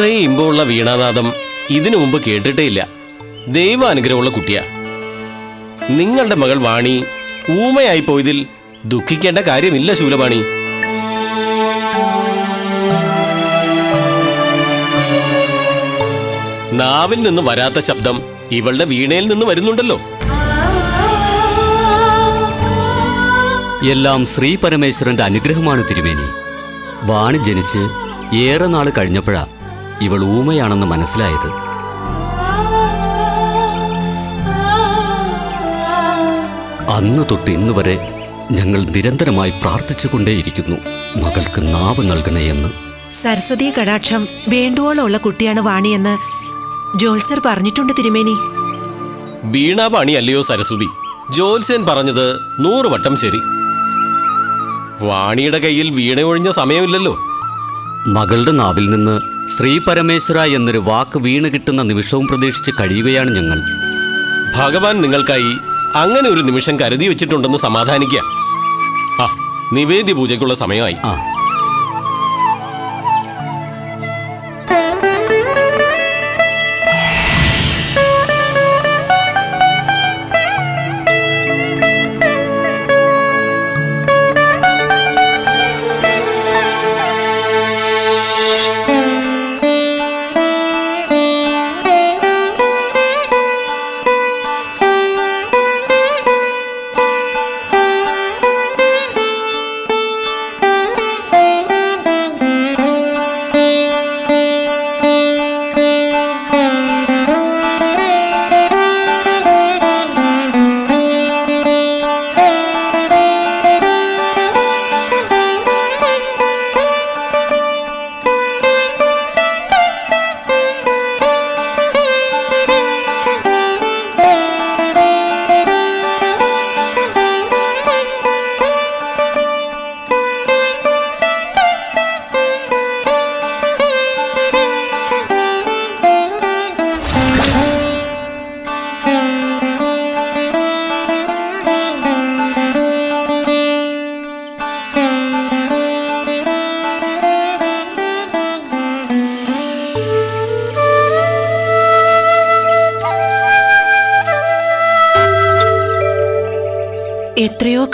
ഇത്രയും ഇമ്പമുള്ള വീണാനാദം ഇതിനു മുമ്പ് കേട്ടിട്ടേ ഇല്ല ദൈവാനുഗ്രഹമുള്ള കുട്ടിയാ. നിങ്ങളുടെ മകൾ വാണി ഊമയായി പോയതിൽ ദുഃഖിക്കേണ്ട കാര്യമില്ല ശൂലപാണി. നാവിൽ നിന്ന് വരാത്ത ശബ്ദം ഇവളുടെ വീണയിൽ നിന്ന് വരുന്നുണ്ടല്ലോ. എല്ലാം ശ്രീ പരമേശ്വരന്റെ അനുഗ്രഹമാണ് തിരുമേനി. വാണി ജനിച്ച് ഏറെ നാൾ കഴിഞ്ഞപ്പോഴാ ഇവൾ ഊമയാണെന്ന് മനസ്സിലായത്. അന്ന് തൊട്ട് ഇന്ന് വരെ ഞങ്ങൾ നിരന്തരമായി പ്രാർത്ഥിച്ചുകൊണ്ടേയിരിക്കുന്നു. മകൾക്ക് നാവ് നൽകണേ എന്ന്. സരസ്വതി കടാക്ഷം വേണ്ടുവോളമുള്ള കുട്ടിയാണ് വാണിയെന്ന് ജോൽസർ പറഞ്ഞിട്ടുണ്ട് തിരുമേനി. വീണാപാണി അല്ലയോ സരസ്വതി? ജോത്സ്യൻ പറഞ്ഞത് നൂറ് വട്ടം ശരി. വാണിയുടെ കയ്യിൽ വീണ ഒഴിഞ്ഞ സമയമില്ലല്ലോ. മകളുടെ നാവിൽ നിന്ന് ശ്രീ പരമേശ്വര എന്നൊരു വാക്ക് വീണ് കിട്ടുന്ന നിമിഷവും പ്രതീക്ഷിച്ച് കഴിയുകയാണ് ഞങ്ങൾ. ഭഗവാൻ നിങ്ങൾക്കായി അങ്ങനെ ഒരു നിമിഷം കരുതി വെച്ചിട്ടുണ്ടെന്ന് സമാധാനിക്കുക ആ നിവേദ്യ പൂജയ്ക്കുള്ള സമയമായി. ആ.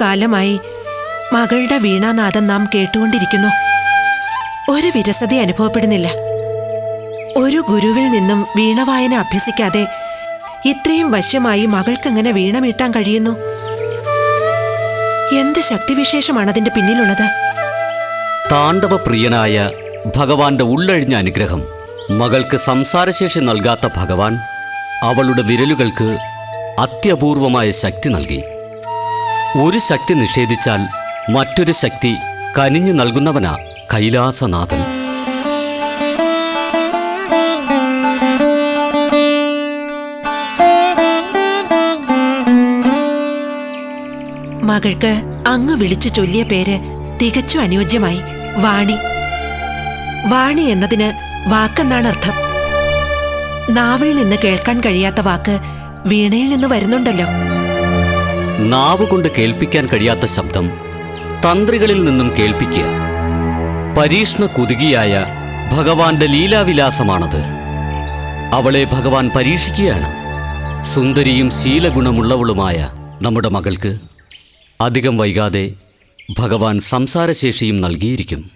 കാലമായി മകളുടെ വീണാനാഥം നാം കേട്ടുകൊണ്ടിരിക്കുന്നു. ഒരു വിരസത അനുഭവപ്പെടുന്നില്ല. ഒരു ഗുരുവിൽ നിന്നും വീണവായന അഭ്യസിക്കാതെ ഇത്രയും വശ്യമായി മകൾക്കെങ്ങനെ വീണ മീട്ടാൻ കഴിയുന്നു? എന്ത് ശക്തിവിശേഷമാണ് അതിന്റെ പിന്നിലുള്ളത്? താണ്ഡവപ്രിയനായ ഭഗവാന്റെ ഉള്ളഴിഞ്ഞ അനുഗ്രഹം മകൾക്ക് സംസാരശേഷി നൽകാത്ത ഭഗവാൻ അവളുടെ വിരലുകൾക്ക് അത്യപൂർവമായ ശക്തി നൽകി. ഒരു ശക്തി നിഷേധിച്ചാൽ മറ്റൊരു ശക്തി കനിഞ്ഞു നൽകുന്നവനാ കൈലാസനാഥൻ. മകൾക്ക് അങ്ങ് വിളിച്ചു ചൊല്ലിയ പേര് തികച്ചും അനുയോജ്യമായി വാണി. വാണി എന്നതിന് വാക്കെന്നാണ് അർത്ഥം. നാവിൽ നിന്ന് കേൾക്കാൻ കഴിയാത്ത വാക്ക് വീണയിൽ നിന്ന് വരുന്നുണ്ടല്ലോ. നാവ് കൊണ്ട് കേൾപ്പിക്കാൻ കഴിയാത്ത ശബ്ദം തന്ത്രികളിൽ നിന്നും കേൾപ്പിക്കുക. പരീഷ്ണ കുതുകിയായ ഭഗവാന്റെ ലീലാവിലാസമാണത്. അവളെ ഭഗവാൻ പരീക്ഷിക്കുകയാണ്. സുന്ദരിയും ശീലഗുണമുള്ളവളുമായ നമ്മുടെ മകൾക്ക് അധികം വൈകാതെ ഭഗവാൻ സംസാരശേഷിയും നൽകിയിരിക്കും.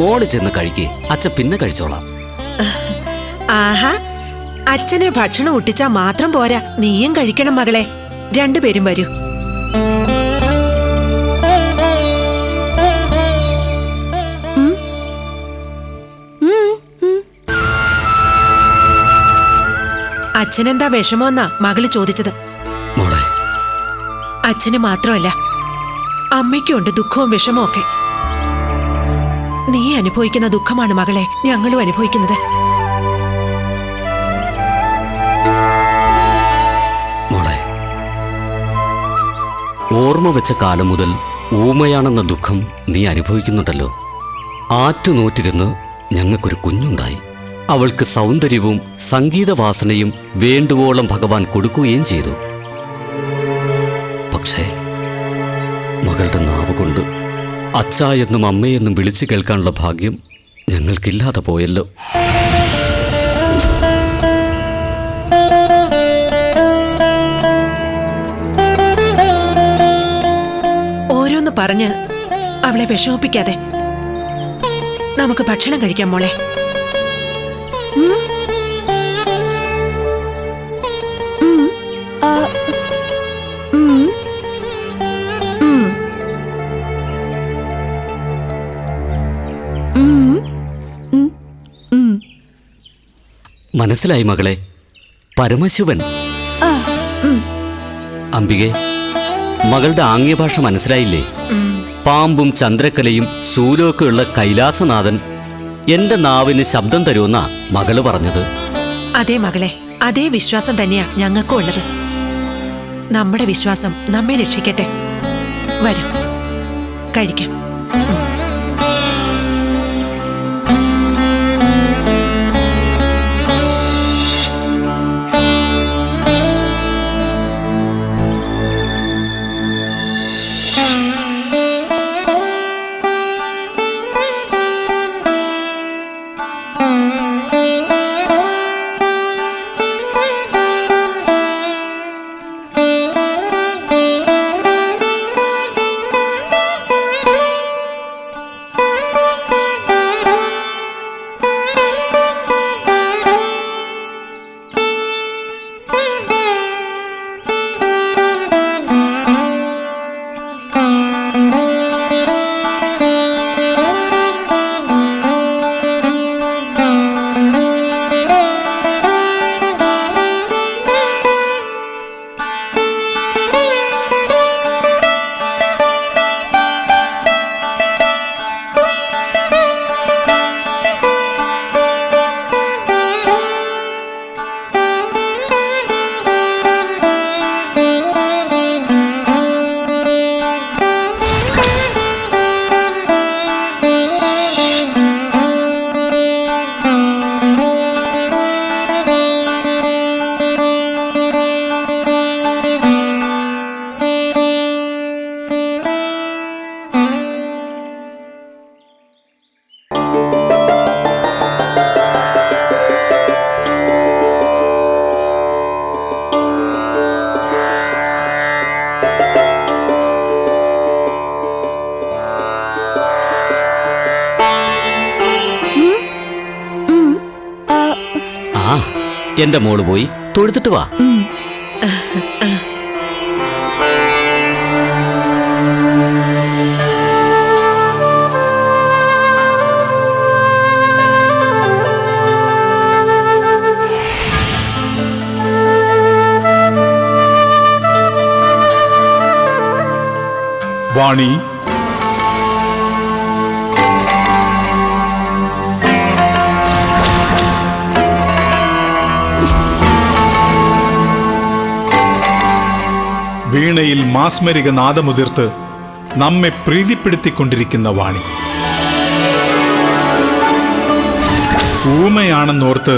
മോൾ ചെന്ന് കഴിക്കേ. അച്ഛൻ പിന്നെ കഴിച്ചോളാം. ആഹാ അച്ഛനെ ഭക്ഷണം ഒട്ടിച്ചാ മാത്രം പോരാ. നീയും കഴിക്കണം മകളെ. രണ്ടുപേരും വരൂ. അച്ഛനെന്താ വിഷമോന്നാ മകൾ ചോദിച്ചത്? മോളെ. അച്ഛന് മാത്രമല്ല അമ്മയ്ക്കുണ്ട് ദുഃഖവും വിഷമവും ഒക്കെ. നീ അനുഭവിക്കുന്ന ദുഃഖമാണ് മകളെ. ഞങ്ങളും അനുഭവിക്കുന്നത്. ഓർമ്മ വെച്ച കാലം മുതൽ ഊമയാണെന്ന ദുഃഖം നീ അനുഭവിക്കുന്നുണ്ടല്ലോ. ആറ്റുനോറ്റിരുന്ന് ഞങ്ങൾക്കൊരു കുഞ്ഞുണ്ടായി. അവൾക്ക് സൗന്ദര്യവും സംഗീതവാസനയും വേണ്ടുവോളം ഭഗവാൻ കൊടുക്കുകയും ചെയ്തു. അച്ഛ എന്നും അമ്മയെന്നും വിളിച്ചു കേൾക്കാനുള്ള ഭാഗ്യം ഞങ്ങൾക്കില്ലാതെ പോയല്ലോ. ഓരോന്ന് പറഞ്ഞ് അവളെ വിഷമിപ്പിക്കാതെ. നമുക്ക് ഭക്ഷണം കഴിക്കാം മോളെ. മനസ്സിലായി മകളെ. പരമശിവൻ. അംബികെ മകളുടെ ആംഗ്യഭാഷ മനസ്സിലായില്ലേ? പാമ്പും ചന്ദ്രക്കലയും ശൂലമൊക്കെയുള്ള കൈലാസനാഥൻ എന്റെ നാവിന് ശബ്ദം തരുമെന്ന മകൾ പറഞ്ഞത്. അതേ മകളെ അതേ വിശ്വാസം തന്നെയാ ഞങ്ങൾക്കും ഉള്ളത്. നമ്മുടെ വിശ്വാസം നമ്മെ രക്ഷിക്കട്ടെ. വരും. കഴിക്കാം. വാണി. വീണയിൽ മാസ്മരിക നാദമുതിർത്ത് നമ്മെ പ്രീതിപ്പെടുത്തിക്കൊണ്ടിരിക്കുന്ന വാണി. ഊമയാണെന്നോർത്ത്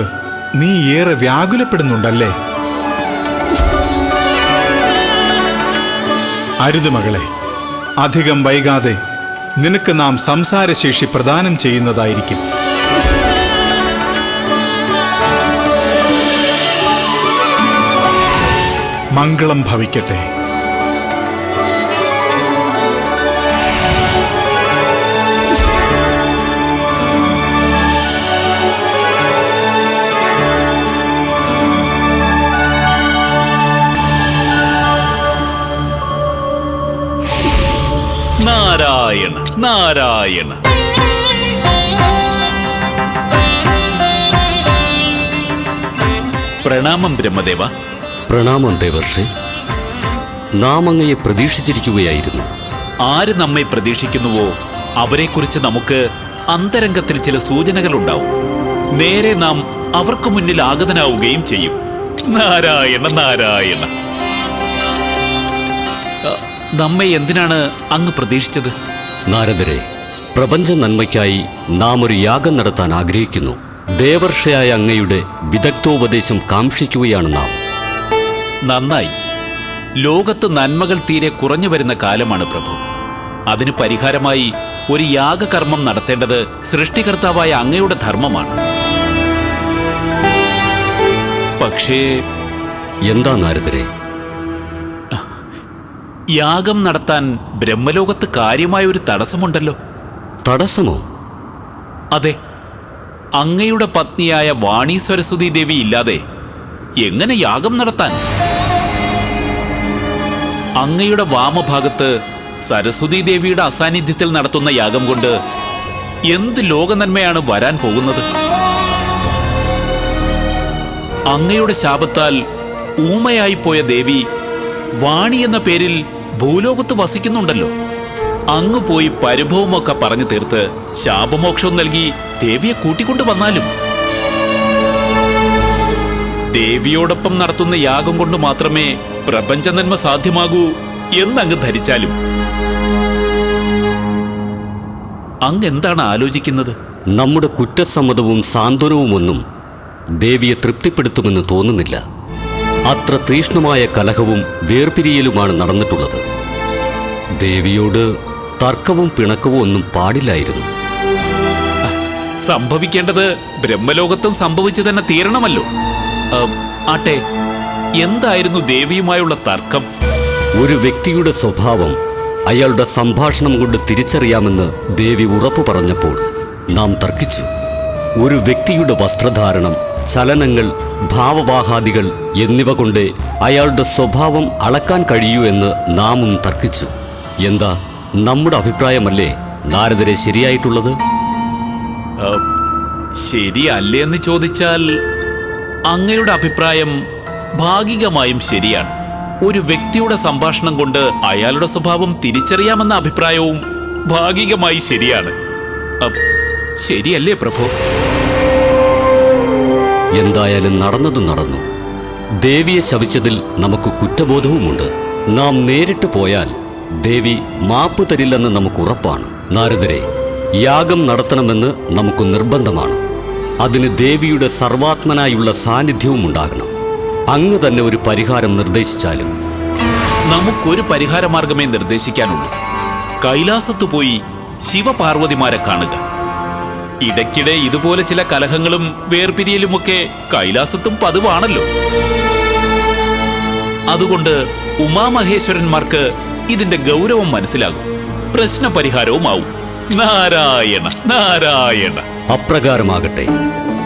നീ ഏറെ വ്യാകുലപ്പെടുന്നുണ്ടല്ലേ? അരുത് മകളെ. അധികം വൈകാതെ നിനക്ക് നാം സംസാരശേഷി പ്രദാനം ചെയ്യുന്നതായിരിക്കും. മംഗളം ഭവിക്കട്ടെ. നാരായണ നാരായണ. പ്രണാമം ബ്രഹ്മദേവ. പ്രണാമം ദേവർഷി. നാം അങ്ങയെ പ്രതീക്ഷിച്ചിരിക്കുകയായിരുന്നു. ആര് നമ്മെ പ്രതീക്ഷിക്കുന്നുവോ അവരെക്കുറിച്ച് നമുക്ക് അന്തരംഗത്തിൽ ചില സൂചനകൾ ഉണ്ടാവും നേരെ നാം അവർക്ക് മുന്നിൽ ആഗതനാവുകയും ചെയ്യും. നാരായണ നാരായണ. നമ്മെ എന്തിനാണ് അങ്ങ് പ്രതീക്ഷിച്ചത്? നാരദരെ പ്രപഞ്ച നന്മയ്ക്കായി നാം ഒരു യാഗം നടത്താൻ ആഗ്രഹിക്കുന്നു. ദേവർഷയായ അങ്ങയുടെ വിദഗ്ധോപദേശം കാക്ഷിക്കുകയാണ് നാം. നന്നായി. ലോകത്ത് നന്മകൾ തീരെ കുറഞ്ഞു വരുന്ന കാലമാണ് പ്രഭു. അതിന് പരിഹാരമായി ഒരു യാഗകർമ്മം നടത്തേണ്ടത് സൃഷ്ടികർത്താവായ അങ്ങയുടെ ധർമ്മമാണ്. പക്ഷേ എന്താ നാരദരെ യാഗം നടത്താൻ ബ്രഹ്മലോകത്ത് കാര്യമായ ഒരു തടസ്സമുണ്ടല്ലോ. തടസ്സമോ? അതെ. അങ്ങയുടെ പത്നിയായ വാണി സരസ്വതി ദേവി ഇല്ലാതെ എങ്ങനെ യാഗം നടത്താൻ? അങ്ങയുടെ വാമഭാഗത്ത് സരസ്വതി ദേവിയുടെ അസാന്നിധ്യത്തിൽ നടത്തുന്ന യാഗം കൊണ്ട് എന്ത് ലോകനന്മയാണ് വരാൻ പോകുന്നത്? അങ്ങയുടെ ശാപത്താൽ ഊമയായി പോയ ദേവി വാണി എന്ന പേരിൽ ഭൂലോകത്ത് വസിക്കുന്നുണ്ടല്ലോ. അങ്ങ് പോയി പരിഭവമൊക്കെ പറഞ്ഞു തീർത്ത് ശാപമോക്ഷം നൽകി ദേവിയെ കൂട്ടിക്കൊണ്ടു വന്നാലും. ദേവിയോടൊപ്പം നടത്തുന്ന യാഗം കൊണ്ട് മാത്രമേ പ്രപഞ്ച നന്മ സാധ്യമാകൂ എന്നങ്ങ് ധരിച്ചാലും. അങ്ങ് എന്താണ് ആലോചിക്കുന്നത്? നമ്മുടെ കുറ്റസമ്മതവും സാന്ത്വനവുമൊന്നും ദേവിയെ തൃപ്തിപ്പെടുത്തുമെന്ന് തോന്നുന്നില്ല. അത്ര തീഷ്ണമായ കലഹവും വേർപിരിയലുമാണ് നടന്നിട്ടുള്ളത്. ദേവിയോട് തർക്കവും പിണക്കവും ഒന്നും പാടില്ലായിരുന്നു. സംഭവിക്കേണ്ടത് ബ്രഹ്മലോകത്തും സംഭവിച്ചു തന്നെ തീരണമല്ലോ. ആട്ടെ എന്തായിരുന്നു ദേവിയുമായുള്ള തർക്കം? ഒരു വ്യക്തിയുടെ സ്വഭാവം അയാളുടെ സംഭാഷണം കൊണ്ട് തിരിച്ചറിയാമെന്ന് ദേവി ഉറപ്പു പറഞ്ഞപ്പോൾ നാം തർക്കിച്ചു. ഒരു വ്യക്തിയുടെ വസ്ത്രധാരണം ചലനങ്ങൾ ഭാവവാഹാദികൾ എന്നിവ കൊണ്ട് അയാളുടെ സ്വഭാവം അളക്കാൻ കഴിയൂ എന്ന് നാമും തർക്കിച്ചു. എന്താ നമ്മുടെ അഭിപ്രായമല്ലേ നാരദരെ ശരിയായിട്ടുള്ളത്? ശരിയല്ലേ എന്ന് ചോദിച്ചാൽ അങ്ങയുടെ അഭിപ്രായം ഭാഗികമായും ശരിയാണ്. ഒരു വ്യക്തിയുടെ സംഭാഷണം കൊണ്ട് അയാളുടെ സ്വഭാവം തിരിച്ചറിയാമെന്ന അഭിപ്രായവും ഭാഗികമായി ശരിയാണ്. ശരിയല്ലേ പ്രഭു? എന്തായാലും നടന്നത് നടന്നു. ദേവിയെ ശപിച്ചതിൽ നമുക്ക് കുറ്റബോധവുമുണ്ട്. നാം നേരിട്ട് പോയാൽ ദേവി മാപ്പ് തരില്ലെന്ന് നമുക്ക് ഉറപ്പാണ്. നാരദരെ യാഗം നടത്തണമെന്ന് നമുക്ക് നിർബന്ധമാണ്. അതിന് ദേവിയുടെ സർവാത്മനായുള്ള സാന്നിധ്യവും ഉണ്ടാകണം. അങ്ങ് തന്നെ ഒരു പരിഹാരം നിർദ്ദേശിച്ചാലും. നമുക്കൊരു പരിഹാരമാർഗമേ നിർദ്ദേശിക്കാനുള്ളൂ. കൈലാസത്തു പോയി ശിവപാർവതിമാരെ കാണുക. ഇടയ്ക്കിടെ ഇതുപോലെ ചില കലഹങ്ങളും വേർപിരിയലുമൊക്കെ കൈലാസത്തും പതിവാണല്ലോ. അതുകൊണ്ട് ഉമാമഹേശ്വരന്മാർക്ക് ഇതിന്റെ ഗൗരവം മനസ്സിലാകും. പ്രശ്ന പരിഹാരവുമാവും നാരായണ നാരായണ. അപ്രകാരമാകട്ടെ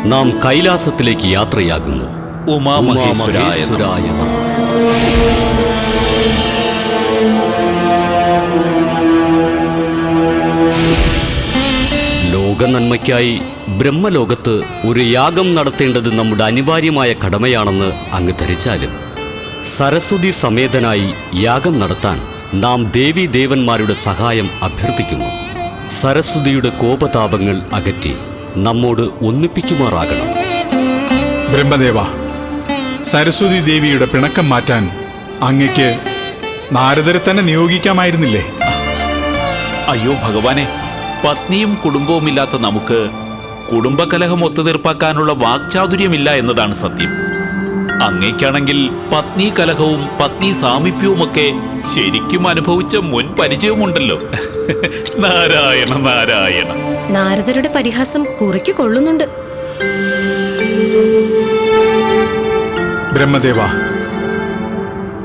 നാം കൈലാസത്തിലേക്ക് യാത്രയാകുന്നു. ഉമാമഹേശ്വരായ നമഃ. നമഃ. ബ്രഹ്മലോകത്ത് ഒരു യാഗം നടത്തേണ്ടത് നമ്മുടെ അനിവാര്യമായ കടമയാണെന്ന് അങ്ങ് ധരിച്ചാലും സരസ്വതി സമേതനായി യാഗം നടത്താൻ നാം ദേവി ദേവന്മാരുടെ സഹായം അഭ്യർത്ഥിക്കുന്നു സരസ്വതിയുടെ കോപതാപങ്ങൾ അകറ്റി നമ്മോട് ഒന്നിപ്പിക്കുമാറാകണം ബ്രഹ്മദേവ സരസ്വതി ദേവിയുടെ പിണക്കം മാറ്റാൻ അങ്ങയ്ക്ക് നാരദരെ തന്നെ നിയോഗിക്കാമായിരുന്നില്ലേ അയ്യോ ഭഗവാനെ പത്നിയും കുടുംബവുമില്ലാത്ത നമുക്ക് കുടുംബകലഹം ഒത്തുതീർപ്പാക്കാനുള്ള വാക്ചാതുര്യമില്ല എന്നതാണ് സത്യം. അങ്ങേക്കാണെങ്കിൽ പത്നി കലഹവും പത്നി സാമീപ്യവുമൊക്കെ ശരിക്കും അനുഭവിച്ച മുൻ പരിചയമുണ്ടല്ലോ. നാരായണ നാരായണ. നാരദരുടെ പരിഹാസം കുറിക്ക് കൊള്ളുന്നുണ്ട്. ബ്രഹ്മദേവ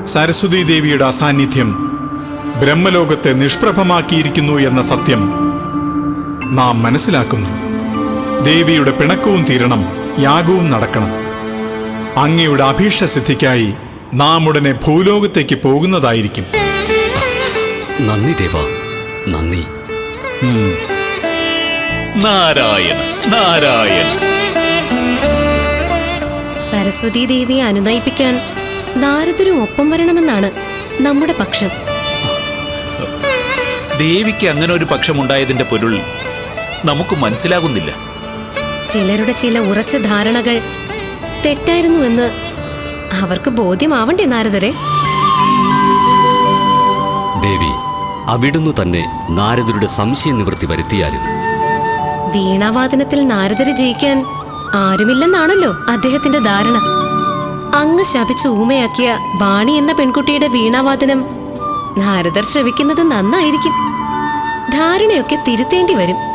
സരസ്വതി ദേവിയുടെ അസാന്നിധ്യം ബ്രഹ്മലോകത്തെ നിഷ്പ്രഭമാക്കിയിരിക്കുന്നു എന്ന സത്യം നാം മനസ്സിലാക്കുന്നു. ദേവിയുടെ പിണക്കവും തീരണം യാഗവും നടക്കണം. അങ്ങയുടെ അഭീഷ്ട സിദ്ധിക്കായി നാം ഉടനെ ഭൂലോകത്തേക്ക് പോകുന്നതായിരിക്കും. നന്ദി ദേവ നന്ദി. നാരായണ നാരായണ. സരസ്വതി ദേവിയെ അനുനയിപ്പിക്കാൻ നാരദരും ഒപ്പം വരണമെന്നാണ് നമ്മുടെ പക്ഷം. ദേവിക്ക് അങ്ങനെ ഒരു പക്ഷമുണ്ടായതിന്റെ പൊരുൾ നമുക്ക് മനസ്സിലാകുന്നില്ല. ചിലരുടെ ചില ഉറച്ച ധാരണകൾ തെറ്റായിരുന്നുവെന്ന് അവർക്ക് ബോധ്യമാവണ്ടേ നാരദരെ? ദേവി അവിടുന്ന് തന്നെ നാരദരുടെ സംശയ നിവൃത്തി വരുത്തിയാലും. വീണാവാദനത്തിൽ നാരദരെ ജയിക്കാൻ ആരുമില്ലെന്നാണല്ലോ അദ്ദേഹത്തിന്റെ ധാരണ. അങ്ങ് ശപിച്ചു ഊമയാക്കിയ വാണി എന്ന പെൺകുട്ടിയുടെ വീണാവാദനം നാരദർ ശ്രവിക്കുന്നത് നന്നായിരിക്കും. ധാരണയൊക്കെ തിരുത്തേണ്ടി വരും.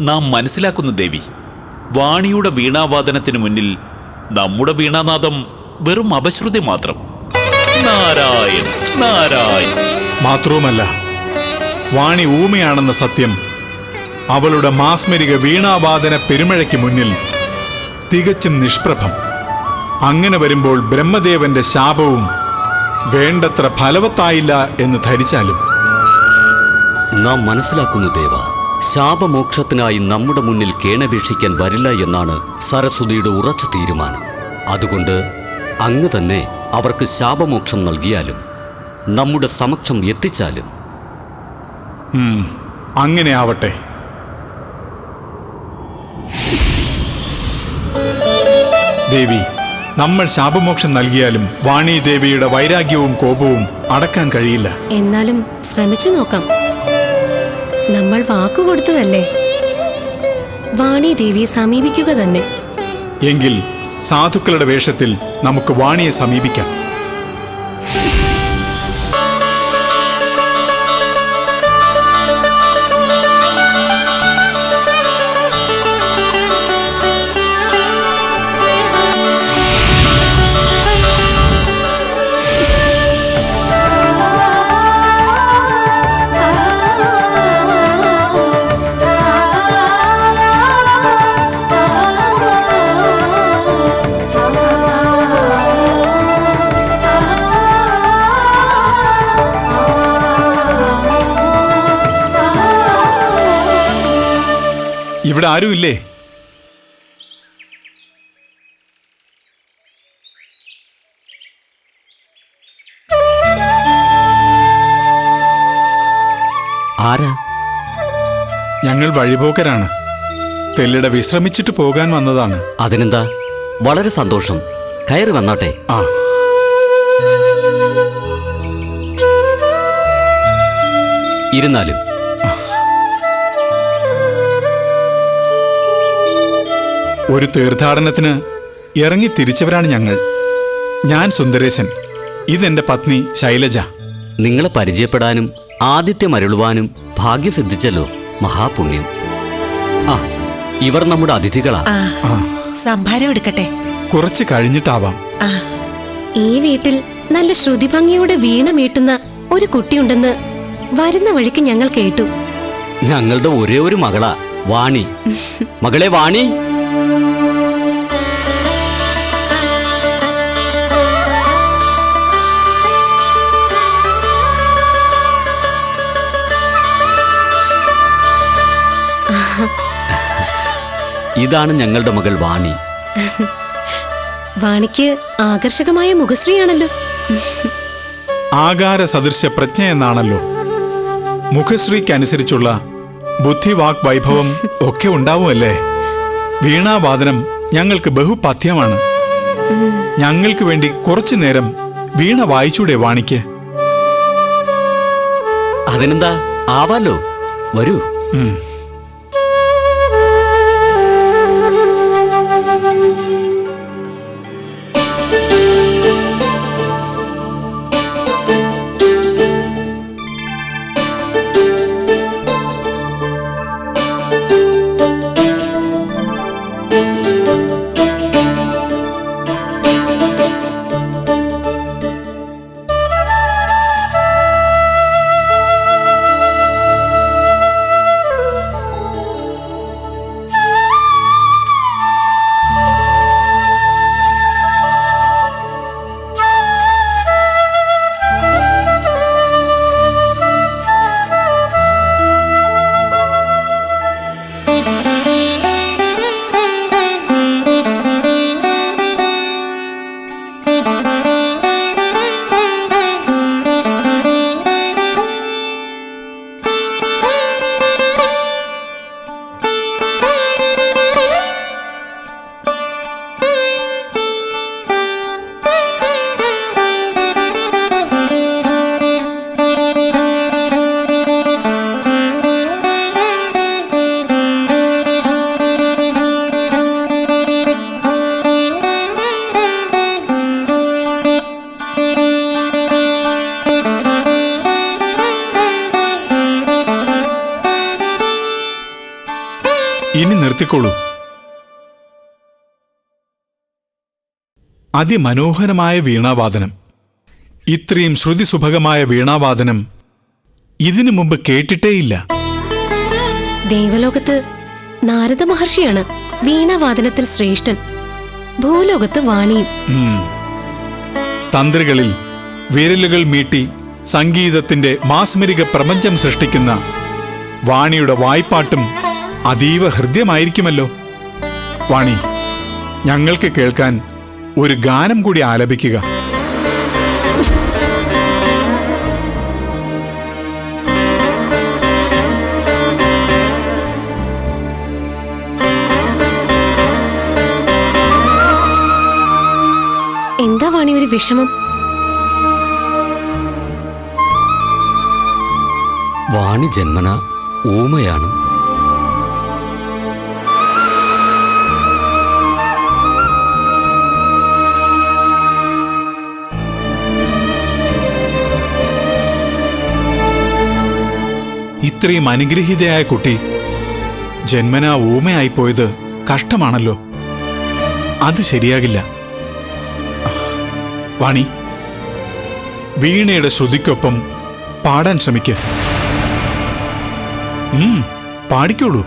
നാം മനസ്സിലാക്കുന്ന ദേവി വാണിയുടെ വീണാവാദനത്തിന് മുന്നിൽ നമ്മുടെ വീണാനാദം വെറും അപശ്രുതി മാത്രം. നാരായൺ നാരായൺ. മാത്രവുമല്ല വാണി ഊമയാണെന്ന സത്യം അവളുടെ മാസ്മരിക വീണാവാദന പെരുമഴയ്ക്ക് മുന്നിൽ തികച്ചും നിഷ്പ്രഭം. അങ്ങനെ വരുമ്പോൾ ബ്രഹ്മദേവന്റെ ശാപവും വേണ്ടത്ര ഫലവത്തായില്ല എന്ന് ധരിച്ചാലും. നാം മനസ്സിലാക്കുന്നു ദേവ ശാപമോക്ഷത്തിനായി നമ്മുടെ മുന്നിൽ കേണപേക്ഷിക്കാൻ വരില്ല എന്നാണ് സരസ്വതിയുടെ ഉറച്ച തീരുമാനം. അതുകൊണ്ട് അങ്ങ് തന്നെ അവർക്ക് ശാപമോക്ഷം നൽകിയാലും നമ്മുടെ സമക്ഷം എത്തിച്ചാലും. അങ്ങനെ ആവട്ടെ. ദേവി നമ്മൾ ശാപമോക്ഷം നൽകിയാലും വാണി ദേവിയുടെ വൈരാഗ്യവും കോപവും അടക്കാൻ കഴിയില്ല. എന്നാലും ശ്രമിച്ചു നോക്കാം. നമ്മൾ വാക്കുകൊടുത്തതല്ലേ വാണി ദേവിയെ സമീപിക്കുക തന്നെ. എങ്കിൽ സാധുക്കളുടെ വേഷത്തിൽ നമുക്ക് വാണിയെ സമീപിക്കാം. ഇവിടെ ആരുമില്ലേ ആരാ? ഞങ്ങൾ വഴിപോക്കരാണ്. തെല്ലിട വിശ്രമിച്ചിട്ട് പോകാൻ വന്നതാണ്. അതിനെന്താ? വളരെ സന്തോഷം. കയറി വന്നോട്ടെ. ആ. ഇരുന്നാലും ഒരു തീർത്ഥാടനത്തിന് ഇറങ്ങി തിരിച്ചവരാണ് ഞങ്ങൾ. ഞാൻ സുന്ദരേശൻ. ഇതെന്റെ പത്നി ശൈലജ. നിങ്ങളെ പരിചയപ്പെടാനും ആദിത്യം അരുളുവാനും ഭാഗ്യം സിദ്ധിച്ചല്ലോ മഹാപുണ്യം. ആ ഇവർ നമ്മുടെ അതിഥികളാ. ആ. സംഭാരം എടുക്കട്ടെ. കുറച്ച് കഴിഞ്ഞിട്ടാവാം. ആ. ഈ വീട്ടിൽ നല്ല ശ്രുതിഭംഗിയോടെ വീണ മീട്ടുന്ന ഒരു കുട്ടിയുണ്ടെന്ന് വരുന്ന വഴിക്ക് ഞങ്ങൾ കേട്ടു. ഞങ്ങളുടെ ഒരേ ഒരു മകളാ വാണി. മകളെ വാണി. ഇതാണ് ഞങ്ങളുടെ മകൾ വാണി. വാണിക്ക് ആകർഷകമായ മുഖശ്രീയാണല്ലോ. ആകാര സദൃശ പ്രജ്ഞ എന്നാണല്ലോ. മുഖശ്രീക്കനുസരിച്ചുള്ള ബുദ്ധിവാക് വൈഭവം ഒക്കെ ഉണ്ടാവുമല്ലേ? വീണാവാദനം ഞങ്ങൾക്ക് ബഹുപഥ്യമാണ്. ഞങ്ങൾക്ക് വേണ്ടി കുറച്ചു നേരം വീണ വായിച്ചൂടെ വാണിക്ക്. അതിനെന്താ? ആവാലോ. വരൂ. അതിമനോഹരമായ വീണാവാദനം. ഇത്രയും ശ്രുതിസുഭകമായ വീണാവാദനം ഇതിനു മുമ്പ് കേട്ടിട്ടേയില്ല. ദേവലോകത്ത് നാരദ മഹർഷിയാണ് വീണാവാദനത്തിൽ ശ്രേഷ്ഠൻ. ഭൂലോകത്ത് വാണിയും. തന്ത്രികളിൽ വിരലുകൾ മീട്ടി സംഗീതത്തിന്റെ മാസ്മരിക പ്രപഞ്ചം സൃഷ്ടിക്കുന്ന വാണിയുടെ വായ്പാട്ടും അതീവ ഹൃദ്യമായിരിക്കുമല്ലോ. വാണി ഞങ്ങൾക്ക് കേൾക്കാൻ ഒരു ഗാനം കൂടി ആലപിക്കുക. എന്താ വാണി ഒരു വിഷമം? വാണി ജന്മന ഊമയാണ്. ഇത്രയും അനുഗ്രഹീതയായ കുട്ടി ജന്മനാ ഊമയായിപ്പോയത് കഷ്ടമാണല്ലോ. അത് ശരിയാകില്ല. വാണി വീണയുടെ ശ്രുതിക്കൊപ്പം പാടാൻ ശ്രമിക്കുക പാടിക്കോളൂ.